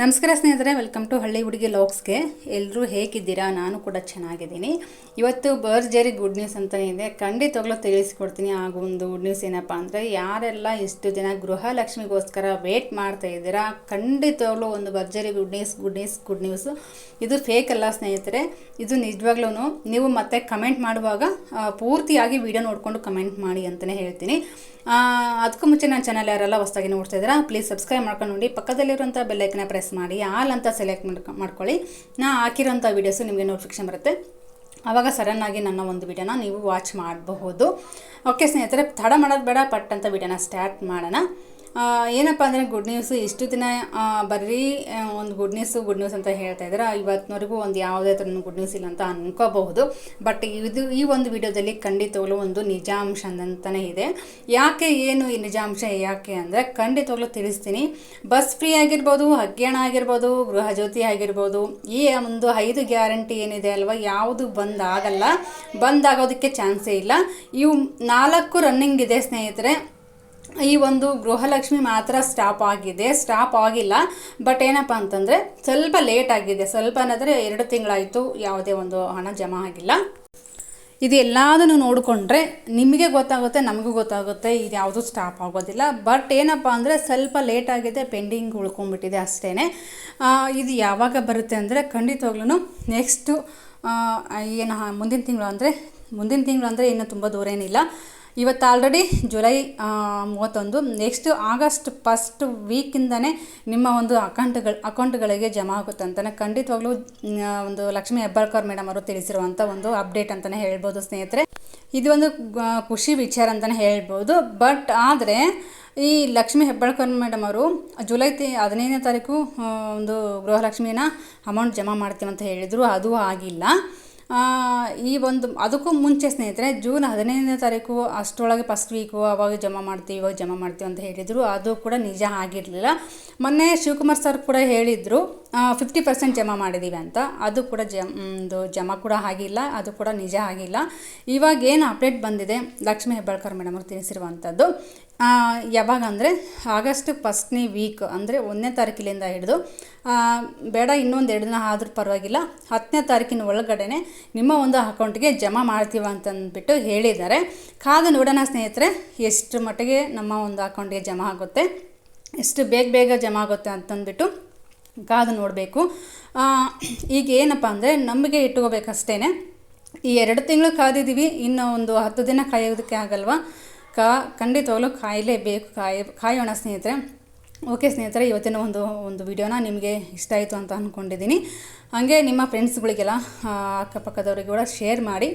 ನಮಸ್ಕಾರ ಸ್ನೇಹಿತರೆ welcome to ಹಳ್ಳಿ ಹುಡುಗಿ ಲಾಕ್ಸ್ಗೆ ಎಲ್ಲರೂ ಹೇಗಿದ್ದೀರಾ? ನಾನು ಕೂಡ ಚೆನ್ನಾಗಿದ್ದೀನಿ. ಇವತ್ತು ಬರ್ಜರಿ ಗುಡ್ ನ್ಯೂಸ್ ಅಂತಲೇ ಇದೆ. ಖಂಡಿತವಾಗ್ಲೂ ತಿಳಿಸ್ಕೊಡ್ತೀನಿ. ಆ ಒಂದು ಗುಡ್ ನ್ಯೂಸ್ ಏನಪ್ಪ ಅಂದರೆ, ಯಾರೆಲ್ಲ ಇಷ್ಟು ದಿನ ಗೃಹಲಕ್ಷ್ಮಿಗೋಸ್ಕರ ವೇಟ್ ಮಾಡ್ತಾ ಇದ್ದೀರಾ? ಖಂಡಿತವಾಗ್ಲೂ ಒಂದು ಭರ್ಜರಿ good news good news good news ಇದು ಫೇಕ್ ಅಲ್ಲ ಸ್ನೇಹಿತರೆ. ಇದು ನಿಜವಾಗ್ಲೂ ನೀವು ಮತ್ತೆ ಕಮೆಂಟ್ ಮಾಡುವಾಗ ಪೂರ್ತಿಯಾಗಿ ವಿಡಿಯೋ ನೋಡಿಕೊಂಡು ಕಮೆಂಟ್ ಮಾಡಿ ಅಂತಲೇ ಹೇಳ್ತೀನಿ. ಅದಕ್ಕೂ ಮುಂಚೆ ನನ್ನ ಚಾನಲ್ ಯಾರೆಲ್ಲ ಹೊಸದಾಗಿ ನೋಡ್ತಾ ಇದ್ದೀರಾ ಪ್ಲೀಸ್ ಸಬ್ಸ್ಕ್ರೈಬ್ ಮಾಡ್ಕೊಂಡು ನೋಡಿ. ಪಕ್ಕದಲ್ಲಿರುವಂಥ ಬೆಲ್ಲೈಕನ್ನ ಪ್ರೆಸ್ ಮಾಡಿ ಆಲ್ ಅಂತ ಸೆಲೆಕ್ಟ್ ಮಾಡ್ಕೊ, ಮಾಡ್ಕೊಳ್ಳಿ. ನಾ ಹಾಕಿರೋಂಥ ವೀಡಿಯೋಸು ನಿಮಗೆ ನೋಟಿಫಿಕೇಷನ್ ಬರುತ್ತೆ. ಆವಾಗ ಸಡನ್ನಾಗಿ ನನ್ನ ಒಂದು ವಿಡಿಯೋನ ನೀವು ವಾಚ್ ಮಾಡಬಹುದು. ಓಕೆ ಸ್ನೇಹಿತರೆ, ತಡ ಮಾಡೋದು ಬೇಡ, ಪಟ್ ಅಂತ ವಿಡಿಯೋನ ಸ್ಟಾರ್ಟ್ ಮಾಡೋಣ. ಏನಪ್ಪ ಅಂದರೆ ಗುಡ್ ನ್ಯೂಸು ಇಷ್ಟು ದಿನ ಬರ್ರಿ ಬರೀ ಒಂದು ಗುಡ್ ನ್ಯೂಸು ಗುಡ್ ನ್ಯೂಸ್ ಅಂತ ಹೇಳ್ತಾ ಇದ್ದಾರೆ ಇವತ್ತಿನವರೆಗೂ ಒಂದು ಯಾವುದೇ ಥರ ಗುಡ್ ನ್ಯೂಸ್ ಇಲ್ಲ ಅಂತ ಅನ್ಕೋಬಹುದು. ಬಟ್ ಇದು, ಈ ಒಂದು ವಿಡಿಯೋದಲ್ಲಿ ಖಂಡಿತವಾಗ್ಲೂ ಒಂದು ನಿಜಾಂಶ ಅಂತಲೇ ಇದೆ. ಯಾಕೆ ಏನು ಈ ನಿಜಾಂಶ, ಯಾಕೆ ಅಂದರೆ ಖಂಡಿತವಾಗ್ಲೂ ತಿಳಿಸ್ತೀನಿ. ಬಸ್ ಫ್ರೀ ಆಗಿರ್ಬೋದು ಅಜ್ಞಾನ ಆಗಿರ್ಬೋದು, ಗೃಹ ಜ್ಯೋತಿ ಆಗಿರ್ಬೋದು, ಈ ಒಂದು ಐದು ಗ್ಯಾರಂಟಿ ಏನಿದೆ ಅಲ್ವಾ, ಯಾವುದು ಬಂದ್ ಆಗಲ್ಲ. ಬಂದ್ ಆಗೋದಕ್ಕೆ ಚಾನ್ಸೇ ಇಲ್ಲ. ಇವು ನಾಲ್ಕು ರನ್ನಿಂಗ್ ಇದೆ ಸ್ನೇಹಿತರೆ. ಈ ಒಂದು ಗೃಹಲಕ್ಷ್ಮಿ ಮಾತ್ರ ಸ್ಟಾಪ್ ಆಗಿದೆ. ಸ್ಟಾಪ್ ಆಗಿಲ್ಲ. ಬಟ್ ಏನಪ್ಪ ಅಂತಂದರೆ ಸ್ವಲ್ಪ ಲೇಟ್ ಆಗಿದೆ. ಸ್ವಲ್ಪ ಅನ್ನೋದ್ರೆ ಎರಡು ತಿಂಗಳಾಯಿತು. ಯಾವುದೇ ಒಂದು ಹಣ ಜಮಾ ಆಗಿಲ್ಲ. ಇದು ಎಲ್ಲದನ್ನು ನೋಡಿಕೊಂಡ್ರೆ ನಿಮಗೆ ಗೊತ್ತಾಗುತ್ತೆ, ನಮಗೂ ಗೊತ್ತಾಗುತ್ತೆ, ಇದು ಯಾವುದೂ ಸ್ಟಾಪ್ ಆಗೋದಿಲ್ಲ. ಬಟ್ ಏನಪ್ಪ ಅಂದರೆ ಸ್ವಲ್ಪ ಲೇಟ್ ಆಗಿದೆ ಪೆಂಡಿಂಗ್ ಉಳ್ಕೊಂಡ್ಬಿಟ್ಟಿದೆ ಅಷ್ಟೇ ಇದು ಯಾವಾಗ ಬರುತ್ತೆ ಅಂದರೆ ಖಂಡಿತವಾಗ್ಲೂ ನೆಕ್ಸ್ಟು ಏನು ಮುಂದಿನ ತಿಂಗಳು ಅಂದರೆ, ಮುಂದಿನ ತಿಂಗಳು ಅಂದರೆ ಇನ್ನೂ ತುಂಬ ದೂರ ಏನಿಲ್ಲ ಇವತ್ತು ಆಲ್ರೆಡಿ ಜುಲೈ ಮೂವತ್ತೊಂದು. ನೆಕ್ಸ್ಟ್ ಆಗಸ್ಟ್ ಫಸ್ಟ್ ವೀಕಿಂದನೇ ನಿಮ್ಮ ಒಂದು ಅಕೌಂಟ್ಗಳು, ಅಕೌಂಟ್ಗಳಿಗೆ ಜಮಾ ಆಗುತ್ತೆ ಅಂತಲೇ ಖಂಡಿತವಾಗ್ಲೂ ಒಂದು ಲಕ್ಷ್ಮೀ ಹೆಬ್ಬಾಳ್ಕರ್ ಮೇಡಮ್ ಅವರು ತಿಳಿಸಿರುವಂಥ ಒಂದು ಅಪ್ಡೇಟ್ ಅಂತಲೇ ಹೇಳ್ಬೋದು ಸ್ನೇಹಿತರೆ. ಇದು ಒಂದು ಖುಷಿ ವಿಚಾರ ಅಂತಲೇ ಹೇಳ್ಬೋದು. ಬಟ್ ಆದರೆ, ಈ ಲಕ್ಷ್ಮೀ ಹೆಬ್ಬಾಳ್ಕರ್ ಮೇಡಮ್ ಅವರು ಜುಲೈ ತಿ, ಹದಿನೈದನೇ ತಾರೀಕು ಒಂದು ಗೃಹಲಕ್ಷ್ಮಿನ ಅಮೌಂಟ್ ಜಮಾ ಅಂತ ಹೇಳಿದರು. ಅದು ಆಗಿಲ್ಲ. ಈ ಒಂದು, ಅದಕ್ಕೂ ಮುಂಚೆ ಸ್ನೇಹಿತರೆ, ಜೂನ್ ಹದಿನೈದನೇ ತಾರೀಕು ಅಷ್ಟರೊಳಗೆ ಫಸ್ಟ್ ವೀಕು ಅವಾಗ ಜಮಾ ಮಾಡ್ತೀವಿ, ಇವಾಗ ಜಮಾ ಮಾಡ್ತೀವಿ ಅಂತ ಹೇಳಿದರು. ಅದು ಕೂಡ ನಿಜ ಆಗಿರಲಿಲ್ಲ. ಮೊನ್ನೆ ಶಿವಕುಮಾರ್ ಸರ್ ಕೂಡ ಹೇಳಿದರು ಫಿಫ್ಟಿ ಪರ್ಸೆಂಟ್ ಜಮಾ ಮಾಡಿದ್ದೀವಿ ಅಂತ. ಅದು ಕೂಡ ಜಮ್ದು ಜಮಾ ಕೂಡ ಆಗಿಲ್ಲ, ಅದು ಕೂಡ ನಿಜ ಆಗಿಲ್ಲ. ಇವಾಗ ಏನು ಅಪ್ಡೇಟ್ ಬಂದಿದೆ, ಲಕ್ಷ್ಮೀ ಹೆಬ್ಬಾಳ್ಕರ್ ಮೇಡಮ್ ಅವ್ರು ತಿಳಿಸಿರುವಂಥದ್ದು ಯಾವಾಗ ಅಂದರೆ ಆಗಸ್ಟ್ ಫಸ್ಟ್ನೇ ವೀಕ್ ಅಂದರೆ ಒಂದನೇ ತಾರೀಕಿನಿಂದ ಹಿಡಿದು ಬೇಡ ಇನ್ನೊಂದು ಎರಡು ದಿನ ಆದರೂ ಪರವಾಗಿಲ್ಲ ಹತ್ತನೇ ತಾರೀಕಿನ ಒಳಗಡೆನೆ ನಿಮ್ಮ ಒಂದು ಅಕೌಂಟ್ಗೆ ಜಮಾ ಮಾಡ್ತೀವ ಅಂತಂದ್ಬಿಟ್ಟು ಹೇಳಿದ್ದಾರೆ. ಕಾದು ನೋಡೋಣ ಸ್ನೇಹಿತರೆ, ಎಷ್ಟು ಮಟ್ಟಿಗೆ ನಮ್ಮ ಒಂದು ಅಕೌಂಟ್ಗೆ ಜಮಾ ಆಗುತ್ತೆ, ಎಷ್ಟು ಬೇಗ ಬೇಗ ಜಮಾ ಆಗುತ್ತೆ ಅಂತಂದ್ಬಿಟ್ಟು ಕಾದು ನೋಡಬೇಕು. ಈಗ ಏನಪ್ಪ ಅಂದರೆ ನಂಬಿಕೆ ಇಟ್ಕೋಬೇಕಷ್ಟೇ ಈ ಎರಡು ತಿಂಗಳು ಕಾದಿದ್ದೀವಿ, ಇನ್ನು ಒಂದು ಹತ್ತು ದಿನ ಕಾಯೋದಕ್ಕೆ ಆಗಲ್ವಾ? ಕಾ, ಖಂಡಿತವಾಗ್ಲೂ ಕಾಯಲೇಬೇಕು, ಕಾಯ, ಕಾಯೋಣ ಸ್ನೇಹಿತರೆ. ಓಕೆ ಸ್ನೇಹಿತರೆ, ಇವತ್ತಿನ ಒಂದು ಒಂದು ವಿಡಿಯೋನ ನಿಮಗೆ ಇಷ್ಟ ಆಯಿತು ಅಂತ ಅಂದ್ಕೊಂಡಿದ್ದೀನಿ ಹಾಗೆ ನಿಮ್ಮ ಫ್ರೆಂಡ್ಸ್ಗಳಿಗೆಲ್ಲ ಅಕ್ಕಪಕ್ಕದವ್ರಿಗೆ ಕೂಡ ಶೇರ್ ಮಾಡಿ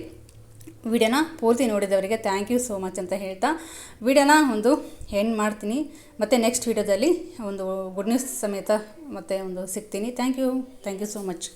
ವಿಡಿಯೋನ ಪೂರ್ತಿ ನೋಡಿದವರಿಗೆ ಥ್ಯಾಂಕ್ ಯು ಸೋ ಮಚ್ ಅಂತ ಹೇಳ್ತಾ ವಿಡಿಯೋನ ಒಂದು ಎಂಡ್ ಮಾಡ್ತೀನಿ. ಮತ್ತು ನೆಕ್ಸ್ಟ್ ವಿಡಿಯೋದಲ್ಲಿ ಒಂದು ಗುಡ್ ನ್ಯೂಸ್ ಸಮೇತ ಮತ್ತೆ ಒಂದು ಸಿಗ್ತೀನಿ. Thank you thank you so much.